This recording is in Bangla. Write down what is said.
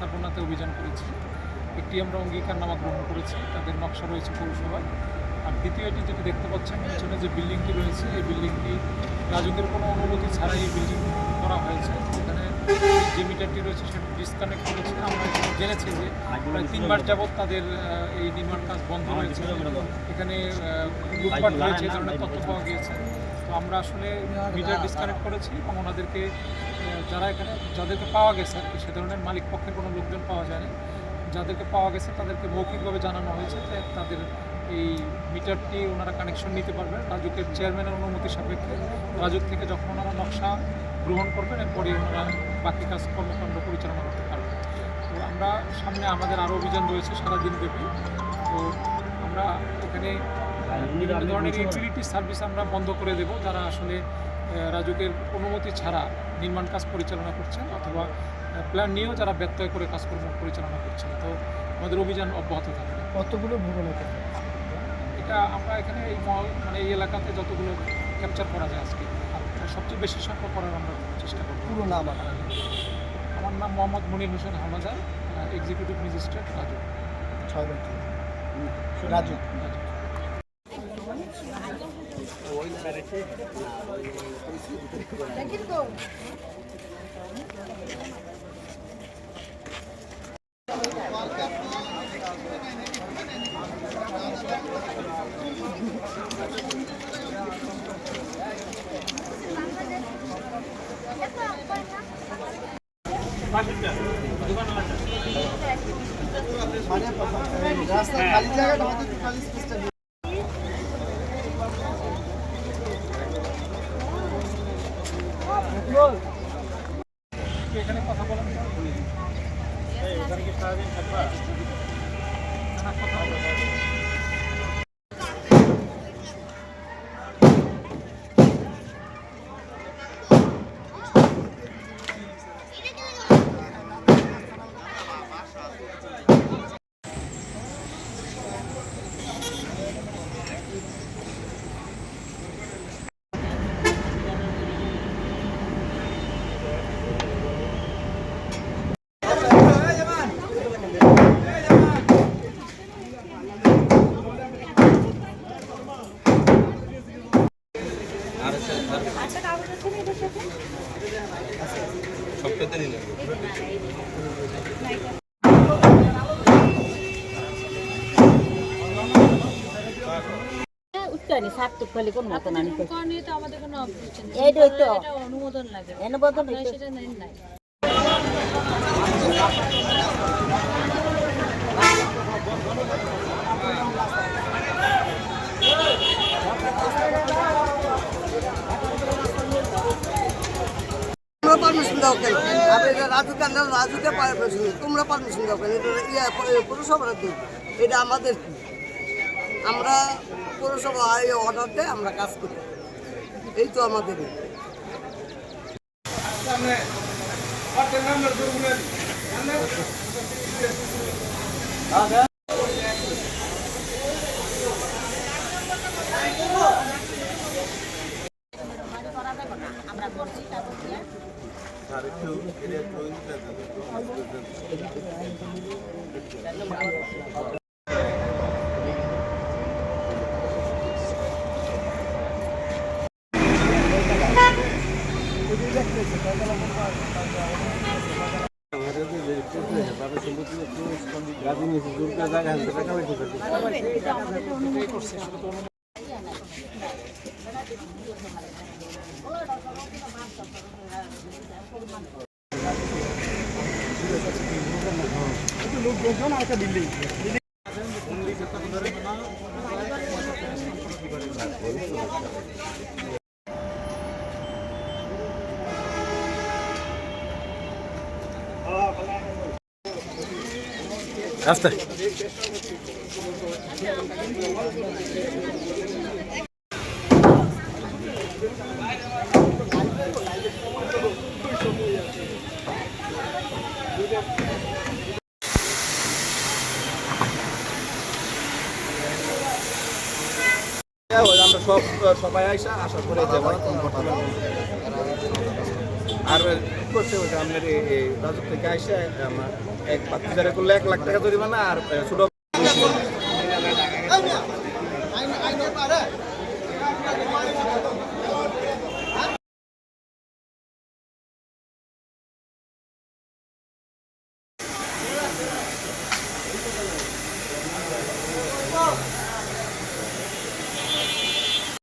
স্থাপনাতে অভিযান করেছি। একটি আমরা অঙ্গীকারনামা গ্রহণ করেছি। তাদের নকশা রয়েছে পৌরসভায়। আর দ্বিতীয়টি যেটি দেখতে পাচ্ছেন পিছনে যে বিল্ডিংটি রয়েছে, এই বিল্ডিংটি রাজুকের কোনো অনুমতি ছাড়াই এই বিল্ডিং করা হয়েছে। এখানে যে মিটারটি রয়েছে, সেটা ডিসকানেক্ট করেছে। আমরা জেনেছি যে প্রায় তিনবার যাবৎ তাদের এই নির্মাণ কাজ বন্ধ রয়েছে। এখানে লুটপাট রয়েছে এই ধরনের তথ্য পাওয়া গিয়েছে। তো আমরা আসলে মিটার ডিসকানেক্ট করেছি এবং ওনাদেরকে যারা এখানে, যাদেরকে পাওয়া গেছে আর কি, সে ধরনের মালিক পক্ষের কোনো লোকজন পাওয়া যায়নি। যাদেরকে পাওয়া গেছে তাদেরকে মৌখিকভাবে জানানো হয়েছে যে তাদের এই মিটারটি ওনারা কানেকশন নিতে পারবেন রাজুকের চেয়ারম্যানের অনুমতি সাপেক্ষে রাজুক থেকে যখন ওনারা নকশা গ্রহণ করবেন এরপরে ওনারা বাকি কাজ কর্মকাণ্ড পরিচালনা করতে পারবেন। তো আমরা সামনে আমাদের আরও অভিযান রয়েছে, সারাদিন ব্যাপী। তো আমরা এখানে বিভিন্ন ধরনের ইউটিলিটি সার্ভিস আমরা বন্ধ করে দেব। যারা আসলে রাজুকের অনুমতি ছাড়া নির্মাণ কাজ পরিচালনা করছেন অথবা প্ল্যান নিয়েও যারা ব্যত্যয় করে কাজকর্ম পরিচালনা করছেন তো আমাদের অভিযান অব্যাহত থাকবে। কতগুলো ভবন এটা আমরা এখানে এই মহল মানে এই এলাকাতে যতগুলো ক্যাপচার করা যায় আজকে সবচেয়ে বেশি সংখ্যা করার আমরা চেষ্টা করব। পুরো নাম আমার নাম মোহাম্মদ মনির হোসেন হামাদার এক্সিকিউটিভ ম্যাজিস্ট্রেট রাজু। ছয় রাজু। রাজু। রাস্তা খালি জায়গাটা খালি কি এখানে কথা বলেন না, কথা বলেন। উঠতে সাত খালি কোন মতন আনি কারণে তো আমাদের কোনো objection নেই। এইটাই তো। এটা অনুমোদন লাগে। অনুমোদন সেটা নাই। তোমরা পারমিশন দাও কেন? আর এটা রাজু কান্ডাল রাজুকে পারমিশন তোমরা পারমিশন দাও কেন? এটা ইয়া পৌরসভার দিন। এটা আমাদের কি আমরা পৌরসভা এই অর্ডার দেয় আমরা কাজ করি। এই তো আমাদের করছে লোকজন আর একটা বিল্ডিং আস্তে সব সবাই আইসা আশা করে যাওয়ার আর করছে আপনার রাজুক থেকে আইসা এক বাচ্চারে করলে এক লাখ টাকা জরিমানা আর ছোট আইনে পারে